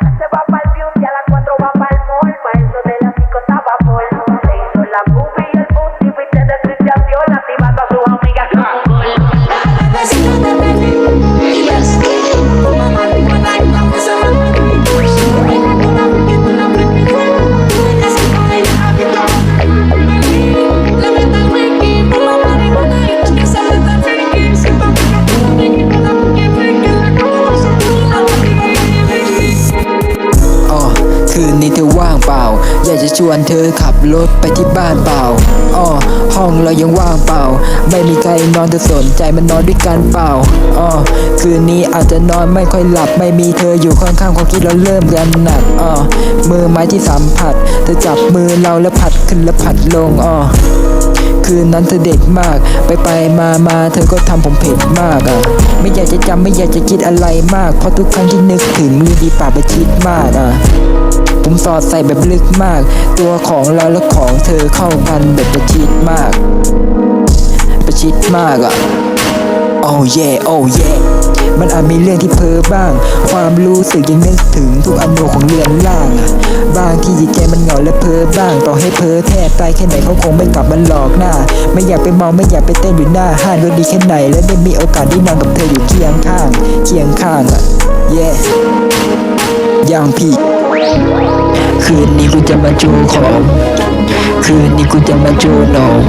Se va อยากจะชวนเธอขับรถไปที่บ้านเปล่าอ้อห้องเรายังว่างเปล่า ไม่มีใครนอนเธอสนใจมันนอนด้วยกันเปล่าอ้อคืนนี้อาจจะนอนไม่ค่อยหลับ ไม่มีเธออยู่ข้างๆความคิดเราเริ่มกันหนักอ้อมือไม้ที่สัมผัสเธอจับมือเราแล้วผัดขึ้นแล้วผัดลงอ้อ คืนนั้นเธอเด็ดมาก ไปไปมามาเธอก็ทำผมเผ็ดมากอะ ไม่อยากจะจำไม่อยากจะคิดอะไรมาก เพราะทุกครั้งที่นึกถึงลือดีปากประชิดมากอะ ผมสอดใส่แบบลึกมาก ตัวของเราและของเธอเข้ากันแบบประชิดมาก ประชิดมากอะ โอ้เย่โอ้เย่มันอาจมีเรื่องที่เพ้อบ้าง ความรู้สึกยังนึกถึงทุกอนูของเรือนร่าง บางที่จิตใจมัน และเพ้อบ้างต่อให้เพ้อแทบตายแค่ไหนเขาคงไม่กลับมาหลอกหน้า ไม่อยากไปเมาไม่อยากไปเต้นอยู่หน้าห้างก็ดีแค่ไหน และได้มีโอกาสได้นอนกับเธออยู่เคียงข้างเคียงข้างอะเย่อย่างพี่คืนนี้กูจะมาโชว์ของ คืนนี้กูจะมาโชว์น้อง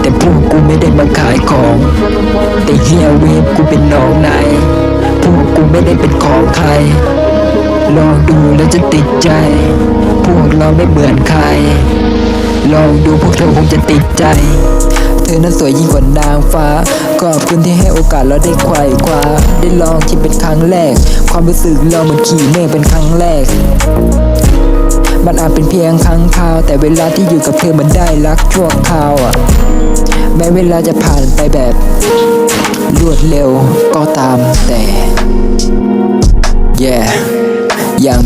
แต่พวกกูไม่ได้มาขายของ แต่เฮียเวฟกูเป็นน้องนายพวกกูไม่ได้เป็นของใครลองดูแล้วจะติดใจ เราไม่เหมือนใคร ลองดูพวกเธอคงจะติดใจ เธอนั้นสวยยิ่งกว่านางฟ้าขอบคุณที่ให้โอกาสเราได้ไขว่คว้าได้ลองที่เป็นครั้งแรก ความรู้สึกเราเหมือนขี่เมฆเป็นครั้งแรก มันอาจเป็นเพียงครั้งคราว แต่เวลาที่อยู่กับเธอมันได้รักชั่วคราวอะแม้เวลาจะผ่านไปแบบรวดเร็วก็ตามแต่ yeah อย่า